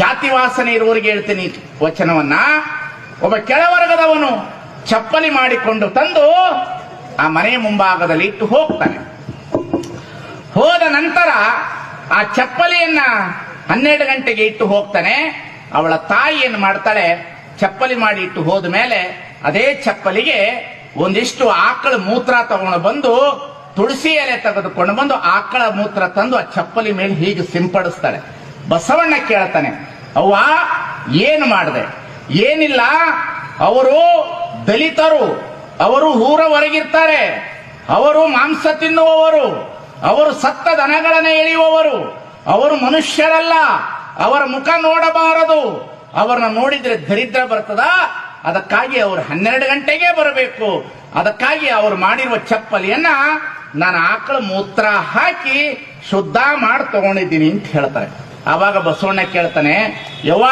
ಜಾತಿ ವಾಸನೆ ಇರುವವರಿಗೆ ಹೇಳ್ತೀನಿ ವಚನವನ್ನ. ಒಬ್ಬ ಕೆಳವರ್ಗದವನು ಚಪ್ಪಲಿ ಮಾಡಿಕೊಂಡು ತಂದು ಆ ಮನೆ ಮುಂಭಾಗದಲ್ಲಿ ಇಟ್ಟು ಹೋಗ್ತಾನೆ. ಹೋದ ನಂತರ ಆ ಚಪ್ಪಲಿಯನ್ನ ಹನ್ನೆರಡು ಗಂಟೆಗೆ ಇಟ್ಟು ಹೋಗ್ತಾನೆ. ಅವಳ ತಾಯಿ ಏನು ಮಾಡ್ತಾಳೆ? ಚಪ್ಪಲಿ ಮಾಡಿ ಇಟ್ಟು ಹೋದ ಮೇಲೆ ಅದೇ ಚಪ್ಪಲಿಗೆ ಒಂದಿಷ್ಟು ಆಕಳ ಮೂತ್ರ ತಗೊಂಡು ಬಂದು ತುಳಸಿ ಎಲೆ ತೆಗೆದುಕೊಂಡು ಬಂದು ಆಕಳ ಮೂತ್ರ ತಂದು ಆ ಚಪ್ಪಲಿ ಮೇಲೆ ಹೀಗೆ ಸಿಂಪಡಿಸ್ತಾಳೆ. ಬಸವಣ್ಣ ಕೇಳ್ತಾನೆ, ಅವ್ವ, ಏನು ಮಾಡಿದೆ? ಏನಿಲ್ಲ, ಅವರು ದಲಿತರು, ಅವರು ಊರ ಹೊರಗಿರ್ತಾರೆ ಅವರು ಮಾಂಸ ತಿನ್ನುವವರು, ಅವರು ಸತ್ತ ದನಗಳನ್ನು ಎಳೆಯುವವರು, ಅವರು ಮನುಷ್ಯರಲ್ಲ, ಅವರ ಮುಖ ನೋಡಬಾರದು, ಅವರನ್ನ ನೋಡಿದ್ರೆ ದರಿದ್ರ ಬರ್ತದ, ಅದಕ್ಕಾಗಿ ಅವರು ಹನ್ನೆರಡು ಗಂಟೆಗೆ ಬರಬೇಕು, ಅದಕ್ಕಾಗಿ ಅವರು ಮಾಡಿರುವ ಚಪ್ಪಲಿಯನ್ನ ನಾನು ಆಕಳ ಮೂತ್ರ ಹಾಕಿ ಶುದ್ಧ ಮಾಡಿ ತಗೊಂಡಿದ್ದೀನಿ ಅಂತ ಹೇಳ್ತಾರೆ. ಆವಾಗ ಬಸವಣ್ಣ ಕೇಳ್ತಾನೆ, ಯವ್ವ,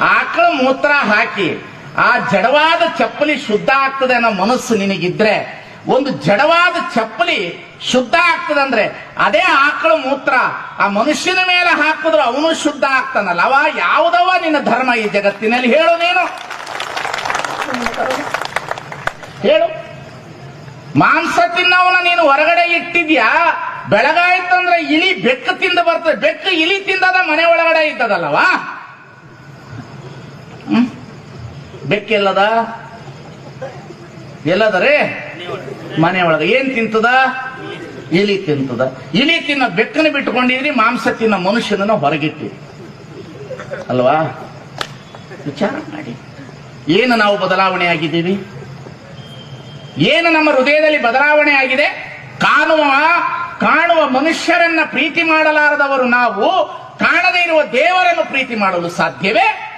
ಆಕಳ ಮೂತ್ರ ಹಾಕಿ, ಆ ಜಡವಾದ ಚಪ್ಪಲಿ ಶುದ್ಧ ಆಗ್ತದೆ ಅನ್ನೋ ಮನಸ್ಸು ನಿನಗಿದ್ರೆ, ಒಂದು ಜಡವಾದ ಚಪ್ಪಲಿ ಶುದ್ಧ ಆಗ್ತದೆ ಅಂದ್ರೆ ಅದೇ ಆಕಳ ಮೂತ್ರ, ಆ ಮನುಷ್ಯನ ಮೇಲೆ ಹಾಕಿದ್ರು ಅವನು ಶುದ್ಧ ಆಗ್ತಾನಲ್ಲ. ಅವ ಯಾವುದವ ನಿನ್ನ ಧರ್ಮ ಈ ಜಗತ್ತಿನಲ್ಲಿ? ಹೇಳು ನೀನು. ಹೇಳು. ಮಾಂಸ ತಿನ್ನವನ ನೀನು ಹೊರಗಡೆ ಇಟ್ಟಿದ್ಯಾ? ಬೆಳಗಾಯ್ತಂದ್ರೆ ಇಲಿ ಬೆಕ್ಕು ತಿಂದ ಬರ್ತದೆ. ಬೆಕ್ಕು ಇಲಿ ತಿಂದದ ಮನೆ ಒಳಗಡೆ ಇದ್ದದಲ್ಲವಾ? ಬೆಕ್ಕೆಲ್ಲದ ಎಲ್ಲದರೇ ಮನೆ ಒಳಗೆ. ಏನ್ ತಿಂತದ? ಇಲಿ ತಿಂತದ. ಇಲಿ ತಿನ್ನ ಬೆಕ್ಕನ ಬಿಟ್ಕೊಂಡಿದ್ರಿ ಮಾಂಸ ತಿನ್ನ ಮನುಷ್ಯನನ್ನ ಹೊರಗಿಟ್ಟಿ. ಅಲ್ವಾ? ವಿಚಾರ ಮಾಡಿ. ಏನು ನಾವು ಬದಲಾವಣೆ ಆಗಿದ್ದೀವಿ? ಏನು ನಮ್ಮ ಹೃದಯದಲ್ಲಿ ಬದಲಾವಣೆ ಆಗಿದೆ? ಕಾಣುವ ಕಾಣುವ ಮನುಷ್ಯರನ್ನ ಪ್ರೀತಿ ಮಾಡಲಾರದವರು ನಾವು ಕಾಣದೇ ಇರುವ ದೇವರನ್ನು ಪ್ರೀತಿ ಮಾಡಲು ಸಾಧ್ಯವೇ?